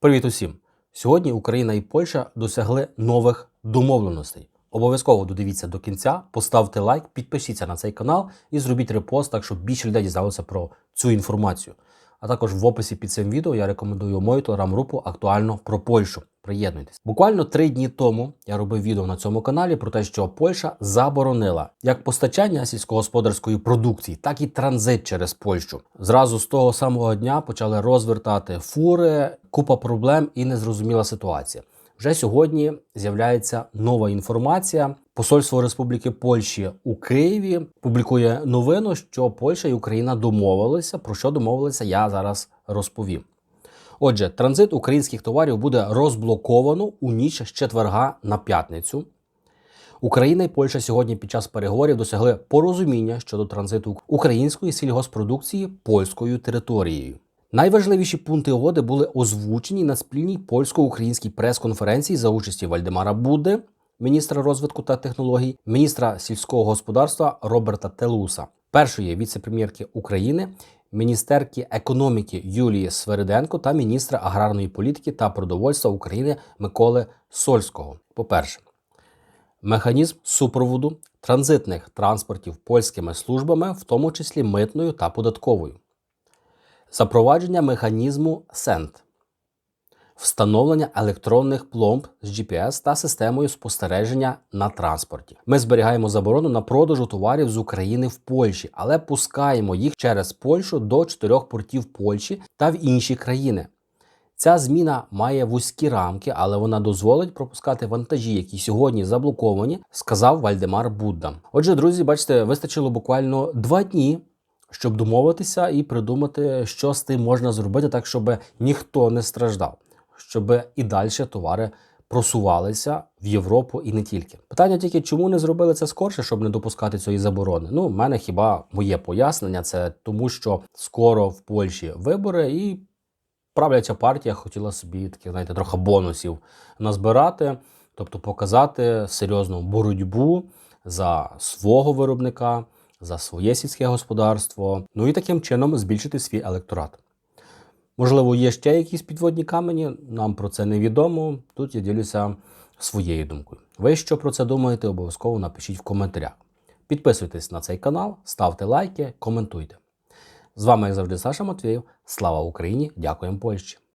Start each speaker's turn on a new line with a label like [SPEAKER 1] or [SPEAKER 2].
[SPEAKER 1] Привіт усім! Сьогодні Україна і Польща досягли нових домовленостей. Обов'язково додивіться до кінця, поставте лайк, підпишіться на цей канал і зробіть репост, так щоб більше людей дізналося про цю інформацію. А також в описі під цим відео я рекомендую мою телеграм-групу актуально про Польщу. Приєднуйтесь. Буквально три дні тому я робив відео на цьому каналі про те, що Польща заборонила як постачання сільськогосподарської продукції, так і транзит через Польщу. Зразу з того самого дня почали розвертати фури, купа проблем і незрозуміла ситуація. Вже сьогодні з'являється нова інформація. Посольство Республіки Польщі у Києві публікує новину, що Польща і Україна домовилися. Про що домовилися, я зараз розповім. Отже, транзит українських товарів буде розблоковано у ніч з четверга на п'ятницю. Україна і Польща сьогодні під час переговорів досягли порозуміння щодо транзиту української сільгоспродукції польською територією. Найважливіші пункти угоди були озвучені на спільній польсько-українській прес-конференції за участі Вальдемара Будди, міністра розвитку та технологій, міністра сільського господарства Роберта Телуса, першої віце-прем'єрки України, міністерки економіки Юлії Свериденко та міністра аграрної політики та продовольства України Миколи Сольського. По-перше, механізм супроводу транзитних транспортів польськими службами, в тому числі митною та податковою, запровадження механізму СЕНТ, встановлення електронних пломб з GPS та системою спостереження на транспорті. Ми зберігаємо заборону на продажу товарів з України в Польщі, але пускаємо їх через Польщу до чотирьох портів Польщі та в інші країни. Ця зміна має вузькі рамки, але вона дозволить пропускати вантажі, які сьогодні заблоковані, сказав Вальдемар Будда. Отже, друзі, бачите, вистачило буквально два дні, щоб домовитися і придумати, що з тим можна зробити, так щоб ніхто не страждав, щоб і далі товари просувалися в Європу і не тільки. Питання тільки, чому не зробили це скорше, щоб не допускати цієї заборони? Ну, в мене хіба моє пояснення це тому, що скоро в Польщі вибори і правляча партія хотіла собі таких, знаєте, трохи бонусів назбирати, тобто показати серйозну боротьбу за свого виробника, за своє сільське господарство, ну і таким чином збільшити свій електорат. Можливо, є ще якісь підводні камені, нам про це невідомо. Тут я ділюся своєю думкою. Ви що про це думаєте, обов'язково напишіть в коментарях. Підписуйтесь на цей канал, ставте лайки, коментуйте. З вами, як завжди, Саша Матвєєв. Слава Україні! Дякуємо Польщі!